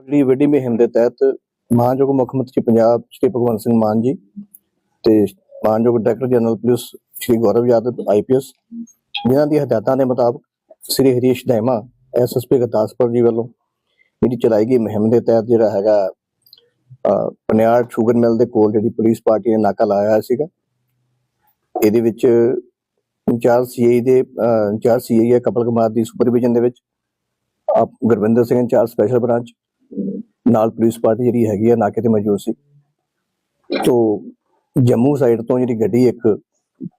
ਜਿਹੜੀ ਵੱਡੀ ਮੁਹਿੰਮ ਦੇ ਤਹਿਤ ਮਾਨਯੋਗ ਮੁੱਖ ਮੰਤਰੀ ਪੰਜਾਬ ਸ਼੍ਰੀ ਭਗਵੰਤ ਸਿੰਘ ਮਾਨ ਜੀ ਤੇ ਮਾਨਯੋਗ director general police Shri Gaurav Yadav IPS ਜਿਨ੍ਹਾਂ ਦੀ ਹਦਾਇਤਾਂ ਦੇ ਮੁਤਾਬਕ ਸ਼੍ਰੀ ਹਰੀਸ਼ ਦੈਮਾ ਐਸਐਸਪੀ ਗੁਰਦਾਸਪੁਰ ਜੀ ਵੱਲੋਂ ਜਿਹੜੀ ਚਲਾਈ ਗਈ ਮੁਹਿੰਮ ਦੇ ਤਹਿਤ ਜਿਹੜਾ ਹੈਗਾ ਅਹ, ਪਨਿਆੜ ਸ਼ੂਗਰ ਮਿਲ ਦੇ ਕੋਲ ਜਿਹੜੀ ਪੁਲਿਸ ਪਾਰਟੀ ਨੇ ਨਾਕਾ ਲਾਇਆ ਹੋਇਆ ਸੀਗਾ। ਇਹਦੇ ਵਿੱਚ ਇੰਚਾਰਜ ਸੀਆਈ ਦੇ ਅਹ, ਇੰਚਾਰਜ ਸੀਆਈ ਹੈ ਕਪਲ ਕੁਮਾਰ ਦੀ ਸੁਪਰਵਿਜ਼ਨ ਦੇ ਵਿੱਚ। Gurvinder Singh incharge special branch ਨਾਲ ਪੁਲਿਸ ਪਾਰਟੀ ਜਿਹੜੀ ਹੈਗੀ ਆ, ਨਾਕੇ ਤੇ ਮੌਜੂਦ ਸੀ। ਤੋਂ ਜੰਮੂ ਸਾਈਡ ਤੋਂ ਜਿਹੜੀ ਗੱਡੀ, ਇੱਕ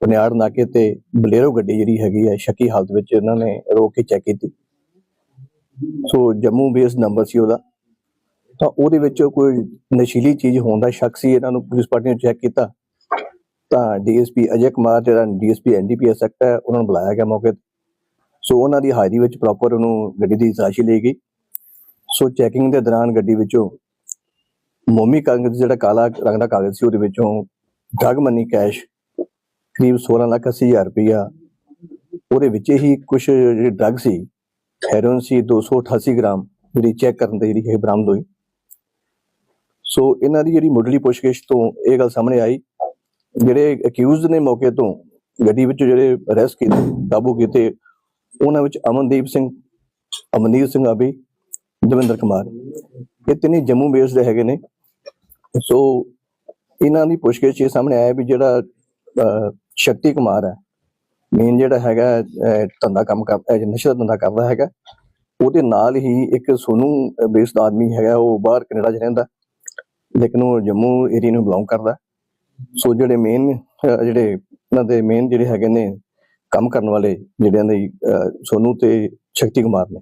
ਪਨਿਆੜ ਨਾਕੇ ਤੇ ਬਲੇਰੋ ਗੱਡੀ ਜਿਹੜੀ ਹੈਗੀ ਹੈ ਸ਼ੱਕੀ ਹਾਲਤ ਵਿੱਚ ਇਹਨਾਂ ਨੇ ਰੋਕ ਕੇ ਚੈੱਕ ਕੀਤੀ। ਸੋ ਜੰਮੂ ਬੇਸ ਨੰਬਰ ਸੀ ਉਹਦਾ। ਤਾਂ ਉਹਦੇ ਵਿੱਚ ਕੋਈ ਨਸ਼ੀਲੀ ਚੀਜ਼ ਹੋਣ ਦਾ ਸ਼ੱਕ ਸੀ, ਇਹਨਾਂ ਨੂੰ ਪੁਲਿਸ ਪਾਰਟੀ ਨੇ ਚੈੱਕ ਕੀਤਾ। ਤਾਂ ਡੀਐਸਪੀ ਅਜੇ ਕੁਮਾਰ, ਜਿਹੜਾ ਡੀਐਸਪੀ ਐਨਡੀਪੀਐਸ ਐਕਟ ਹੈ, ਉਹਨਾਂ ਨੂੰ ਬੁਲਾਇਆ ਗਿਆ ਮੌਕੇ ਤੇ। ਸੋ ਉਹਨਾਂ ਦੀ ਹਾਜ਼ਰੀ ਵਿੱਚ ਪ੍ਰੋਪਰ ਉਹਨੂੰ ਗੱਡੀ ਦੀ ਤਲਾਸ਼ੀ ਲਈ ਗਈ। ਸੋ ਚੈਕਿੰਗ ਦੇ ਦੌਰਾਨ ਗੱਡੀ ਵਿੱਚੋਂ ਮੋਮੀ ਕਾਗਜ਼ ਜਿਹੜਾ ਕਾਲਾ ਰੰਗ ਦਾ ਕਾਗਜ਼ ਸੀ ਉਹਦੇ ਵਿੱਚੋਂ ਡਰਗ ਮਨੀ ਕੈਸ਼ ਕਰੀਬ 16 ਲੱਖ 80 ਹਜ਼ਾਰ ਰੁਪਇਆ। ਉਹਦੇ ਵਿੱਚ ਹੀ ਕੁਝ ਜਿਹੜੇ ਡਰਗ ਸੀ, ਹੈਰੋਇਨ ਸੀ 288 ਗ੍ਰਾਮ, ਜਿਹੜੀ ਚੈੱਕ ਕਰਨ ਤੇ ਜਿਹੜੀ ਹੈ ਬਰਾਮਦ ਹੋਈ। ਸੋ ਇਹਨਾਂ ਦੀ ਜਿਹੜੀ ਮੁੱਢਲੀ ਪੁੱਛਗਿੱਛ ਤੋਂ ਇਹ ਗੱਲ ਸਾਹਮਣੇ ਆਈ। ਜਿਹੜੇ ਅਕਿਊਜ਼ਡ ਨੇ ਮੌਕੇ ਤੋਂ ਗੱਡੀ ਵਿੱਚ ਜਿਹੜੇ ਅਰੈਸਟ ਕੀਤੇ, ਕਾਬੂ ਕੀਤੇ, ਉਹਨਾਂ ਵਿੱਚ ਅਮਨਦੀਪ ਸਿੰਘ ਅਮਨੀਤ ਸਿੰਘ ਅਬੀ ਦਵਿੰਦਰ ਕੁਮਾਰ। ਇਹ ਤਿੰਨੇ ਜੰਮੂ ਬੇਸਡ ਹੈਗੇ ਨੇ। ਸੋ ਇਹਨਾਂ ਦੀ ਪੁੱਛਗਿੱਛ ਇਹ ਸਾਹਮਣੇ ਆਇਆ ਵੀ ਜਿਹੜਾ ਸ਼ਕਤੀ ਕੁਮਾਰ ਹੈ ਮੇਨ ਜਿਹੜਾ ਹੈਗਾ ਧੰਦਾ ਕੰਮ ਕਰਦਾ ਹੈ ਨਸ਼ਾ ਧੰਦਾ ਕਰਦਾ ਹੈਗਾ। ਉਹਦੇ ਨਾਲ ਹੀ ਇੱਕ ਸੋਨੂ ਬੇਸਡ ਆਦਮੀ ਹੈਗਾ ਉਹ ਬਾਹਰ ਕੈਨੇਡਾ 'ਚ ਰਹਿੰਦਾ। ਲੇਕਿਨ ਉਹ ਜੰਮੂ ਏਰੀਆ ਨੂੰ ਬਿਲੋਂਗ ਕਰਦਾ। ਸੋ ਜਿਹੜੇ ਮੇਨ ਜਿਹੜੇ ਇਹਨਾਂ ਦੇ ਮੇਨ ਜਿਹੜੇ ਹੈਗੇ ਨੇ ਕੰਮ ਕਰਨ ਵਾਲੇ ਜਿਹੜਿਆਂ ਦੇ ਅਹ, ਸੋਨੂ ਤੇ ਸ਼ਕਤੀ ਕੁਮਾਰ ਨੇ।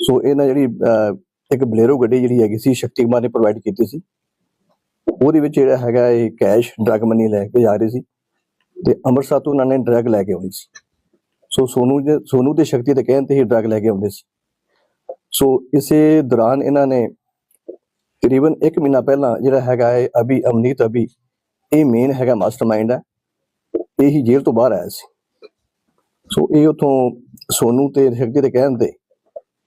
ਸੋ ਇਹਨਾਂ ਜਿਹੜੀ ਅਹ, ਇੱਕ ਬਲੇਰੋ ਗੱਡੀ ਜਿਹੜੀ ਹੈਗੀ ਸੀ ਸ਼ਕਤੀ ਕੁਮਾਰ ਨੇ ਪ੍ਰੋਵਾਈਡ ਕੀਤੀ ਸੀ। ਉਹਦੇ ਵਿੱਚ ਜਿਹੜਾ ਹੈਗਾ ਇਹ ਕੈਸ਼ ਡਰਗ ਮਨੀ ਲੈ ਕੇ ਜਾ ਰਹੇ ਸੀ ਤੇ ਅੰਮ੍ਰਿਤਸਰ ਤੋਂ ਉਹਨਾਂ ਨੇ ਡਰਗ ਲੈ ਕੇ ਆਉਣੀ ਸੀ। ਸੋ ਸੋਨੂ ਦੇ ਸੋਨੂ ਤੇ ਸ਼ਕਤੀ ਦੇ ਕਹਿਣ ਤੇ ਹੀ ਡਰਗ ਲੈ ਕੇ ਆਉਂਦੇ ਸੀ। ਸੋ ਇਸੇ ਦੌਰਾਨ ਇਹਨਾਂ ਨੇ ਤਕਰੀਬਨ 1 ਮਹੀਨਾ ਪਹਿਲਾਂ ਜਿਹੜਾ ਹੈਗਾ ਹੈ ਅਭੀ ਅਮਨੀਤ ਅਭੀ ਇਹ ਮੇਨ ਹੈਗਾ ਮਾਸਟਰਮਾਈਂਡ ਹੈ। ਇਹ ਹੀ ਜੇਲ੍ਹ ਤੋਂ ਬਾਹਰ ਆਇਆ ਸੀ। ਸੋ ਇਹ ਉਥੋਂ ਸੋਨੂ ਤੇ ਸ਼ਕਤੀ ਦੇ ਕਹਿਣ ਤੇ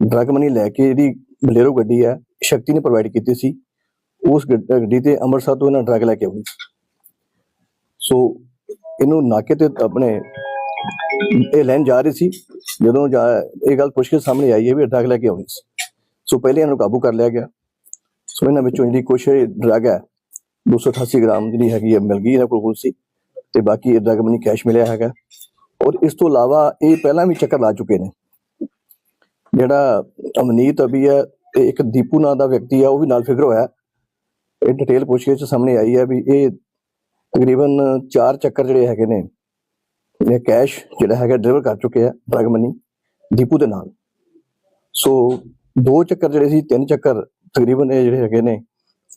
ਡਰਗ ਮਨੀ ਲੈ ਕੇ ਜਿਹੜੀ ਬਲੇਰੋ ਗੱਡੀ ਹੈ, ਸ਼ਕਤੀ ਨੇ ਪ੍ਰੋਵਾਈਡ ਕੀਤੀ ਸੀ। ਉਸ ਗੱਡੀ ਤੇ ਅੰਮ੍ਰਿਤਸਰ ਤੋਂ ਇਹਨਾਂ ਡਰਗ ਲੈ ਕੇ ਆਉਣੀ। ਸੋ ਇਹਨੂੰ ਨਾਕੇ ਤੇ ਆਪਣੇ ਇਹ ਲੈਣ ਜਾ ਰਹੀ ਸੀ। ਜਦੋਂ ਜਾ, ਇਹ ਗੱਲ ਪੁੱਛ ਕੇ ਸਾਹਮਣੇ ਆਈ ਹੈ ਵੀ ਡਰਗ ਲੈ ਕੇ ਆਉਣੀ ਸੀ। ਸੋ ਪਹਿਲੇ ਇਹਨਾਂ ਨੂੰ ਕਾਬੂ ਕਰ ਲਿਆ ਗਿਆ। ਸੋ ਇਹਨਾਂ ਵਿੱਚੋਂ ਜਿਹੜੀ ਕੁਛ ਡਰਗ ਹੈ 288 ਗ੍ਰਾਮ ਜਿਹੜੀ ਹੈਗੀ ਹੈ, ਮਿਲ ਗਈ ਇਹਨਾਂ ਕੋਲ ਕੁਝ ਸੀ। ਤੇ ਬਾਕੀ ਇਹ ਡਰਗ ਮਨੀ ਕੈਸ਼ ਮਿਲਿਆ ਹੈਗਾ। ਔਰ ਇਸ ਤੋਂ ਇਲਾਵਾ ਇਹ ਪਹਿਲਾਂ ਵੀ ਚੱਕਰ ਲਾ ਚੁੱਕੇ ਨੇ। ਜਿਹੜਾ ਅਮਨੀਤ ਅਭੀ ਹੈ ਤੇ ਇੱਕ ਦੀਪੂ ਨਾਂ ਦਾ ਵਿਅਕਤੀ ਹੈ ਉਹ ਵੀ ਨਾਲ ਫਿਗਰ ਹੋਇਆ। ਇਹ ਡਿਟੇਲ ਪੁੱਛਗਿੱਛ 'ਚ ਸਾਹਮਣੇ ਆਈ ਹੈ ਵੀ ਇਹ ਤਕਰੀਬਨ 4 ਚੱਕਰ ਜਿਹੜੇ ਹੈਗੇ ਨੇ, ਇਹ ਕੈਸ਼ ਜਿਹੜਾ ਹੈਗਾ ਡਿਲੀਵਰ ਕਰ ਚੁੱਕੇ ਆ ਡਰਗ ਮਨੀ ਦੀਪੂ ਦੇ ਨਾਲ। ਸੋ ਦੋ ਚੱਕਰ ਜਿਹੜੇ ਸੀ, ਤਿੰਨ ਚੱਕਰ ਤਕਰੀਬਨ ਇਹ ਜਿਹੜੇ ਹੈਗੇ ਨੇ,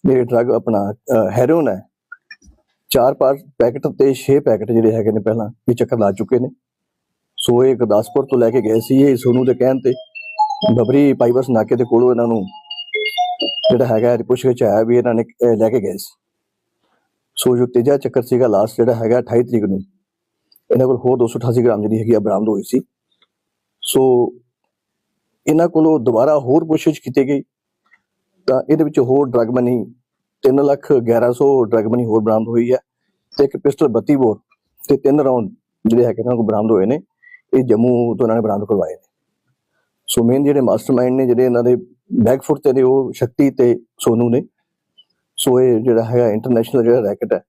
ਇਹ ਡਰਗ ਆਪਣਾ ਹੈਰੋਨ ਹੈ। ਚਾਰ ਪਾਰ ਪੈਕਟ ਤੇ 6 ਪੈਕਟ ਜਿਹੜੇ ਹੈਗੇ ਨੇ ਪਹਿਲਾਂ, ਇਹ ਚੱਕਰ ਲਾ ਚੁੱਕੇ ਨੇ। ਸੋ ਇਹ ਗੁਰਦਾਸਪੁਰ ਤੋਂ ਲੈ ਕੇ ਗਏ ਸੀ, ਇਹ ਸੋਨੂ ਦੇ ਕਹਿਣ ਤੇ। ਬਬਰੀ ਪਾਈਵਰਸ ਨਾਕੇ ਦੇ ਕੋਲੋਂ ਇਹਨਾਂ ਨੂੰ ਜਿਹੜਾ ਹੈਗਾ ਪੁੱਛ ਵਿੱਚ ਆਇਆ ਵੀ ਇਹਨਾਂ ਨੇ ਲੈ ਕੇ ਗਏ ਸੀ। ਸੋ ਜੋ ਤੀਜਾ ਚੱਕਰ ਸੀਗਾ ਲਾਸਟ ਜਿਹੜਾ ਹੈਗਾ 28 ਤਰੀਕ ਨੂੰ। ਇਹਨਾਂ ਕੋਲ ਹੋਰ 288 ਗ੍ਰਾਮ ਜਿਹੜੀ ਹੈਗੀ ਆ ਬਰਾਮਦ ਹੋਈ ਸੀ। ਸੋ ਇਹਨਾਂ ਕੋਲੋਂ ਦੁਬਾਰਾ ਹੋਰ ਪੁੱਛਗਿੱਛ ਕੀਤੀ ਗਈ। ਤਾਂ ਇਹਦੇ ਵਿੱਚ ਹੋਰ drug money 3 lakh 1100 drug money ਹੋਰ ਬਰਾਮਦ ਹੋਈ ਹੈ ਤੇ ਇੱਕ ਪਿਸਟਲ 32 ਬੋਰ ਤੇ ਤਿੰਨ ਰਾਉਂਡ ਜਿਹੜੇ ਹੈਗੇ ਇਹਨਾਂ ਕੋਲ ਬਰਾਮਦ ਹੋਏ ਨੇ। ਇਹ ਜੰਮੂ ਤੋਂ ਇਹਨਾਂ ਨੇ ਬਰਾਮਦ ਕਰਵਾਏ ਨੇ। ਸੋ ਮੇਨ ਜਿਹੜੇ ਮਾਸਟਰਮਾਈਂਡ ਨੇ, ਜਿਹੜੇ ਇਹਨਾਂ ਦੇ ਬੈਕਫੁੱਟ ਤੇ ਨੇ, ਉਹ ਸ਼ਕਤੀ ਤੇ ਸੋਨੂ ਨੇ। ਸੋ ਇਹ ਜਿਹੜਾ ਹੈਗਾ ਇੰਟਰਨੈਸ਼ਨਲ ਜਿਹੜਾ ਰੈਕਟ ਹੈ,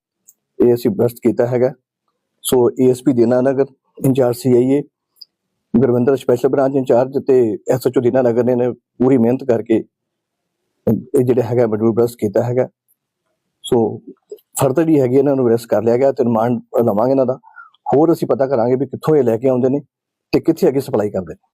ਇਹ ਅਸੀਂ ਬਸਟ ਕੀਤਾ ਹੈਗਾ। So ASP Dinanagar incharge CIA Gurvinder special branch incharge ਤੇ ਐਸਐਚਓ ਦੀਨਾਨਗਰ ਨੇ ਨੇ ਪੂਰੀ ਮਿਹਨਤ ਕਰਕੇ ਇਹ ਜਿਹੜਾ ਹੈਗਾ ਮਡੂਲ ਬਸਟ ਕੀਤਾ ਹੈਗਾ। ਸੋ ਫਰਦਰ ਹੀ ਹੈਗੀ ਇਹਨਾਂ ਨੂੰ ਅਰੈਸਟ ਕਰ ਲਿਆ ਗਿਆ ਤੇ ਰਿਮਾਂਡ ਲਵਾਂਗੇ ਇਹਨਾਂ ਦਾ। ਹੋਰ ਅਸੀਂ ਪਤਾ ਕਰਾਂਗੇ ਵੀ ਕਿੱਥੋਂ ਇਹ ਲੈ ਕੇ ਆਉਂਦੇ ਨੇ ਤੇ ਕਿੱਥੇ ਅੱਗੇ ਸਪਲਾਈ ਕਰਦੇ ਨੇ।